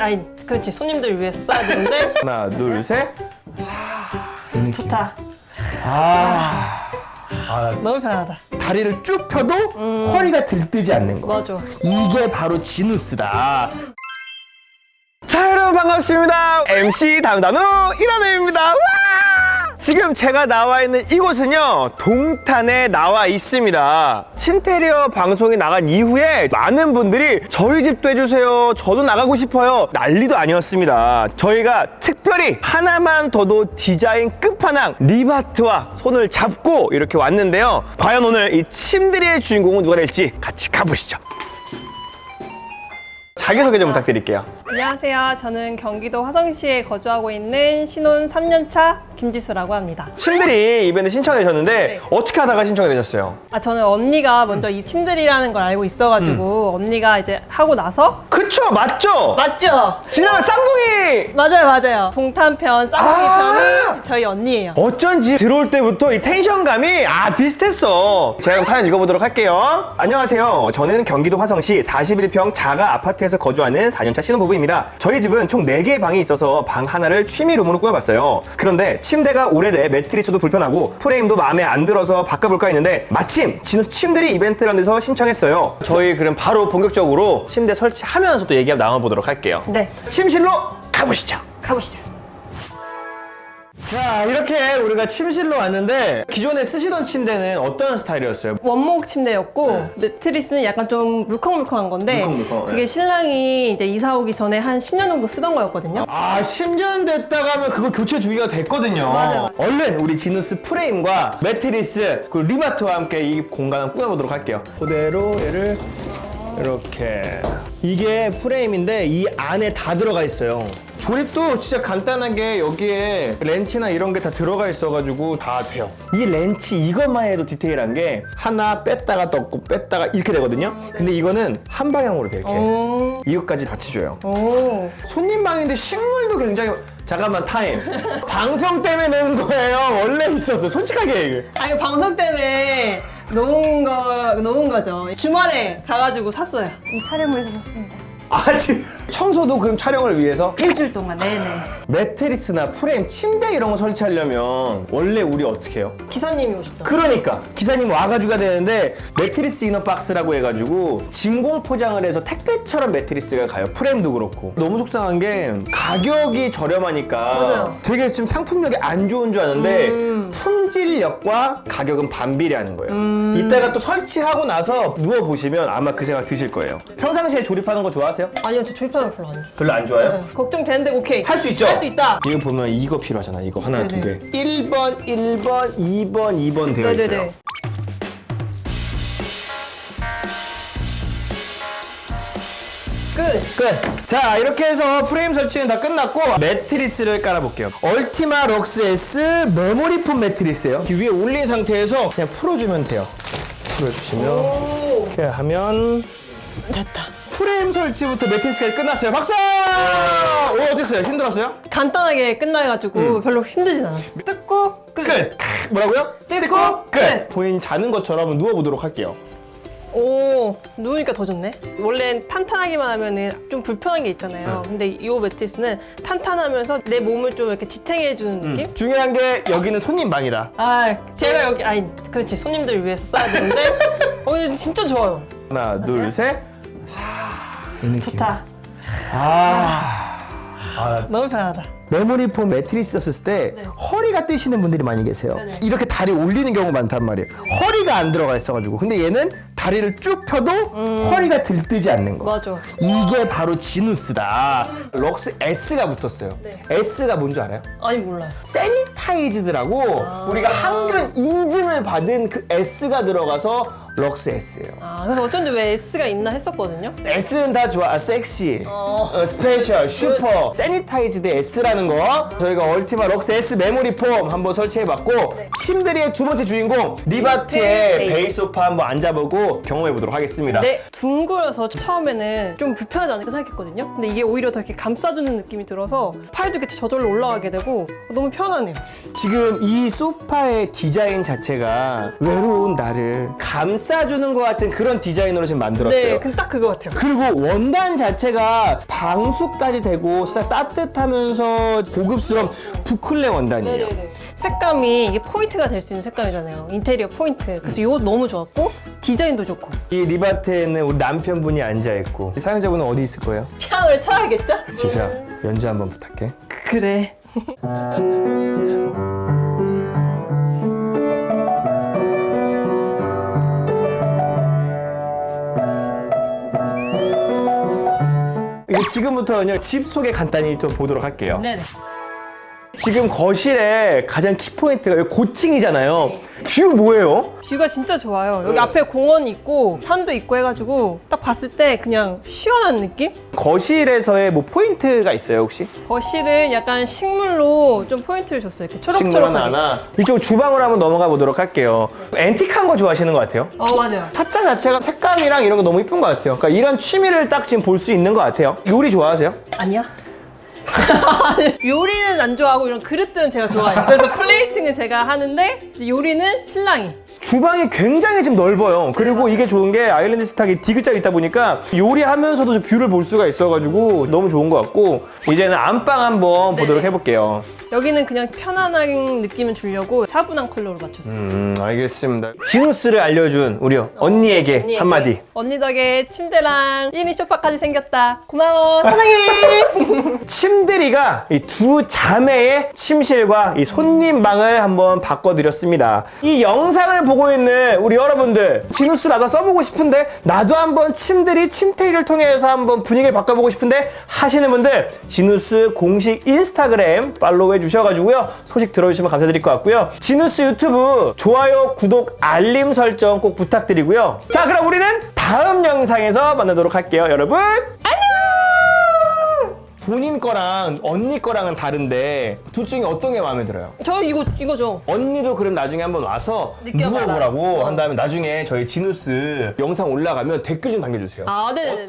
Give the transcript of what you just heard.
아니 그렇지 손님들 위해서 써야 되는데 하나, 둘, 셋. 좋다. 아, 너무 편하다. 다리를 쭉 펴도 허리가 들뜨지 않는 거. 맞아. 이게 바로 지누스다. 자, 여러분 반갑습니다. MC 담담우 이란우입니다. 와! 지금 제가 나와 있는 이곳은요, 동탄에 나와 있습니다. 신테리어 방송이 나간 이후에 많은 분들이 저희 집도 해주세요. 저도 나가고 싶어요. 난리도 아니었습니다. 저희가 특별히 하나만 더도 디자인 끝판왕 리바트와 손을 잡고 이렇게 왔는데요. 과연 오늘 이 침대리의 주인공은 누가 될지 같이 가보시죠. 자기소개 좀 부탁드릴게요. 안녕하세요. 저는 경기도 화성시에 거주하고 있는 신혼 3년차 김지수라고 합니다. 침들이 이벤트 신청해 주셨는데 네. 어떻게 하다가 신청이 되셨어요? 아 저는 언니가 먼저 이 침들이라는 걸 알고 있어가지고 언니가 이제 하고 나서 그쵸 맞죠? 맞죠? 지난번 쌍둥이 맞아요 맞아요. 동탄편 쌍둥이 아! 편이 저희 언니예요. 어쩐지 들어올 때부터 이 텐션감이 아 비슷했어 제가 그럼 사연 읽어보도록 할게요 안녕하세요 저는 경기도 화성시 41평 자가 아파트에서 거주하는 4년차 신혼부부입니다 저희 집은 총 4개의 방이 있어서 방 하나를 취미룸으로 꾸며봤어요. 그런데 침대가 오래돼 매트리스도 불편하고 프레임도 마음에 안 들어서 바꿔볼까 했는데 마침 진우 침들이 이벤트라는 데서 신청했어요. 저희 그럼 바로 본격적으로 침대 설치하면서 또 얘기 나눠보도록 할게요. 네. 침실로 가보시죠. 가보시죠. 자 이렇게 우리가 침실로 왔는데 기존에 쓰시던 침대는 어떤 스타일이었어요? 원목 침대였고 매트리스는 약간 좀 물컹물컹한 건데 물컹물컹, 그게 네. 신랑이 이제 이사 오기 전에 한 10년 정도 쓰던 거였거든요. 아 10년 됐다가 하면 그거 교체 주기가 됐거든요 맞아요, 맞아요. 얼른 우리 지누스 프레임과 매트리스 그리고 리바트와 함께 이 공간을 꾸며보도록 할게요 그대로 얘를 이렇게 이게 프레임인데 이 안에 다 들어가 있어요 조립도 진짜 간단하게 여기에 렌치나 이런 게 다 들어가 있어가지고 다 돼요 이 렌치 이것만 해도 디테일한 게 하나 뺐다가 떴고 뺐다가 이렇게 되거든요 근데 이거는 한 방향으로 돼 이렇게 오. 이것까지 같이 줘요 오. 손님 방인데 식물도 굉장히 잠깐만 타임 방송 때문에 넣은 거예요 원래 있었어 솔직하게 얘기해 아 이거 방송 때문에 놓은 거 놓은 거죠. 주말에 가가지고 샀어요. 이 촬영을 해서 샀습니다. 아 지금 청소도 그럼 촬영을 위해서 일주일 동안 내내. 매트리스나 프레임 침대 이런 거 설치하려면 원래 우리 어떻게 해요? 기사님이 오시죠. 그러니까 기사님 와가지고 해야 되는데 매트리스 이너 박스라고 해가지고 진공 포장을 해서 택배처럼 매트리스가 가요 프레임도 그렇고 너무 속상한 게 가격이 저렴하니까 맞아요. 되게 지금 상품력이 안 좋은 줄 아는데 음. 품질력과 가격은 반비례하는 거예요 이따가 또 설치하고 나서 누워 보시면 아마 그 생각 드실 거예요 평상시에 조립하는 거 좋아하세요? 아니요, 저 조립하는 거 별로 안 좋아요. 별로 안 좋아해요? 네, 걱정되는데 오케이. 할 수 있죠? 할수 있다. 이거 보면 이거 필요하잖아. 이거 하나, 네네. 두 개. 1번, 1번, 2번, 2번 되어 있어요. 네네네. 끝. 끝! 자, 이렇게 해서 프레임 설치는 다 끝났고 매트리스를 깔아볼게요. 얼티마 럭스 S 메모리 폼 매트리스예요. 이 위에 올린 상태에서 그냥 풀어주면 돼요. 풀어주시면 오. 이렇게 하면 됐다. 프레임 설치부터 매트리스까지 끝났어요. 박수! 오, 어땠어요? 힘들었어요? 간단하게 끝나가지고 별로 힘들진 않았어. 뜯고 끝. 음. 끝! 뭐라고요? 뜯고 끝. 본인 자는 것처럼 누워보도록 할게요. 오 누우니까 더 좋네. 원래 탄탄하기만 하면은 좀 불편한 게 있잖아요. 근데 이 매트리스는 탄탄하면서 내 몸을 좀 이렇게 지탱해 주는 느낌? 중요한 게 여기는 손님 방이다. 아 제가 여기 아니 그렇지 손님들 위해서 써야 되는데 어 근데 진짜 좋아요. 하나, 둘, 셋. 이 느낌. 좋다. 아. 아, 너무 편하다. 메모리 폼 매트리스 썼을 때 네. 허리가 뜨시는 분들이 많이 계세요. 네네. 이렇게 다리 올리는 경우 많단 말이에요. 허리가 안 들어가 있어가지고. 근데 얘는 다리를 쭉 펴도 허리가 들뜨지 않는 거. 음. 맞아. 이게 바로 지누스다. 럭스 S가 붙었어요. 네. S가 뭔지 알아요? 아니 몰라요. 세니타이즈드라고 우리가 항균 인증을 받은 그 S가 들어가서 럭스 S예요. 아 그래서 어쩐지 왜 S가 있나 했었거든요. S는 다 좋아. 아, 섹시, 어. 어, 스페셜, 슈퍼, 세니타이즈드 S라는 거. 저희가 얼티마 럭스 S 메모리 폼 한번 설치해봤고 침대리의 두 번째 주인공 리바트의 네. 베이 소파 한번 앉아보고 경험해보도록 하겠습니다. 네, 둥그려서 처음에는 좀 불편하지 않을까 생각했거든요. 근데 이게 오히려 더 이렇게 감싸주는 느낌이 들어서 팔도 이렇게 저절로 올라가게 되고 너무 편하네요. 지금 이 소파의 디자인 자체가 외로운 나를 감싸 감싸주는 것 같은 그런 디자인으로 지금 만들었어요. 네, 근데 딱 그거 같아요. 그리고 원단 자체가 방수까지 되고 진짜 따뜻하면서 고급스러운 부클레 원단이에요. 색감이 이게 포인트가 될 수 있는 색감이잖아요. 인테리어 포인트. 그래서 이거 너무 좋았고 디자인도 좋고 이 리바트에는 우리 남편분이 앉아 있고 사용자분은 어디 있을 거예요? 피아노를 쳐야겠죠? 지수야 연주 한번 부탁해. 그래. 이제 지금부터는요 집 소개 간단히 좀 보도록 할게요. 네네. 지금 거실에 가장 키포인트가 여기 고층이잖아요. 뷰 뭐예요? 뷰가 진짜 좋아요. 여기 앞에 공원 있고 산도 있고 해가지고 딱 봤을 때 그냥 시원한 느낌? 거실에서의 뭐 포인트가 있어요 혹시? 거실은 약간 식물로 좀 포인트를 줬어요. 이렇게 식물 초록초록하게. 하나. 이쪽 주방으로 한번 넘어가 보도록 할게요. 앤틱한 거 좋아하시는 것 같아요. 어 맞아요. 찻잔 자체가 색감이랑 이런 거 너무 이쁜 것 같아요. 그러니까 이런 취미를 딱 지금 볼 수 있는 것 같아요. 요리 좋아하세요? 아니야. 요리는 안 좋아하고 이런 그릇들은 제가 좋아해요. 그래서 플레이팅은 제가 하는데 이제 요리는 신랑이. 주방이 굉장히 지금 넓어요. 그리고 이게 좋은 게 아일랜드 식탁이 디귿자 있다 보니까 요리하면서도 좀 뷰를 볼 수가 있어가지고 너무 좋은 것 같고 이제는 안방 한번 보도록 해볼게요. 여기는 그냥 편안한 느낌을 주려고 차분한 컬러로 맞췄어요. 음, 알겠습니다. 지누스를 알려준 우리 언니에게 언니에게. 한마디. 언니 덕에 침대랑 1인 소파까지 생겼다. 고마워, 사랑해. 침대리가 이 두 자매의 침실과 이 손님 방을 한번 바꿔드렸습니다. 이 영상을 보고 있는 우리 여러분들, 지누스 나도 써보고 싶은데, 나도 한번 침대리 침대리를 통해서 한번 분위기를 바꿔보고 싶은데, 하시는 분들, 지누스 공식 인스타그램 팔로우 해 주셔가지고요. 소식 들어주시면 감사드릴 것 같고요. 지누스 유튜브 좋아요, 구독, 알림 설정 꼭 부탁드리고요. 자, 그럼 우리는 다음 영상에서 만나도록 할게요. 여러분, 본인 거랑 언니 거랑은 다른데 둘 중에 어떤 게 마음에 들어요? 저 이거 이거죠. 언니도 그럼 나중에 한번 와서 느껴봐라. 어. 한 다음에 나중에 저희 지누스 영상 올라가면 댓글 좀 남겨주세요. 아, 네 네.